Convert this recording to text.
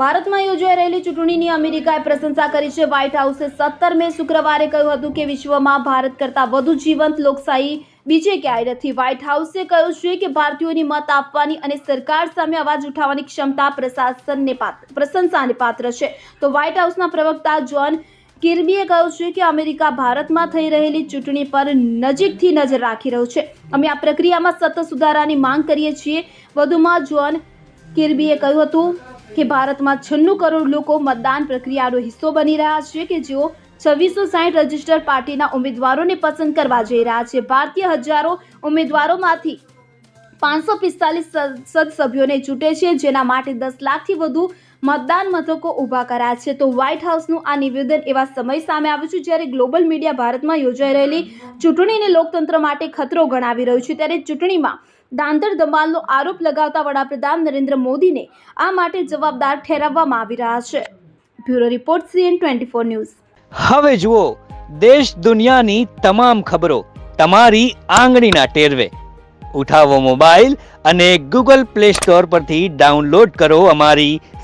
ભારતમાં યોજાઈ રહેલી ચૂંટણીની અમેરિકાએ પ્રશંસા કરી છે. વ્હાઇટ હાઉસે સત્તર મે શુક્રવારે કહ્યું હતું કે વિશ્વમાં ભારત કરતાં વધુ જીવંત લોકશાહી બીજે ક્યાંય નથી. વ્હાઇટ હાઉસે કહ્યું છે કે ભારતીયોની મત આપવાની અને સરકાર સામે અવાજ ઉઠાવવાની ક્ષમતા પ્રશાસનને પાત્ર, પ્રશંસાને પાત્ર છે. તો વ્હાઇટ હાઉસના પ્રવક્તા જ્હોન કિર્બીએ કહ્યું છે કે અમેરિકા ભારતમાં થઈ રહેલી ચૂંટણી પર નજીકથી નજર રાખી રહ્યું છે. અમે આ પ્રક્રિયામાં સતત સુધારાની માંગ કરીએ છીએ. વધુમાં જ્હોન કિર્બીએ કહ્યું હતું કે ભારતમાં છન્નું કરોડ લોકો મતદાન પ્રક્રિયાનો હિસ્સો બની રહ્યા છે કે જેઓ છવ્વીસો સાઠ રજિસ્ટર પાર્ટીના ઉમેદવારોને પસંદ કરવા જઈ રહ્યા છે. ભારતીય હજારો ઉમેદવારોમાંથી પાંચસો પિસ્તાલીસ સદસભ્યોને ચૂંટે છે, જેના માટે દસ લાખથી વધુ મતદાન મથકો ઊભા કરાયા છે. તો વ્હાઇટ હાઉસનું આ નિવેદન એવા સમય સામે આવ્યું છે જ્યારે ગ્લોબલ મીડિયા ભારતમાં યોજાઈ રહેલી ચૂંટણીને લોકતંત્ર માટે ખતરો ગણાવી રહ્યું છે. ત્યારે ચૂંટણીમાં દાંતર દમાલનો આરોપ લગાવતા વડાપ્રધાન નરેન્દ્ર મોદીને આ માટે જવાબદાર ઠેરવવામાં આવી રહ્યા છે. Bureau report CN twenty four news. હવે જુઓ, દેશ દુનિયાની તમામ ખબરો તમારી આંગળીના ટેરવે. ઉઠાવો મોબાઈલ અને ગૂગલ પ્લે સ્ટોર પરથી ડાઉનલોડ કરો અમારી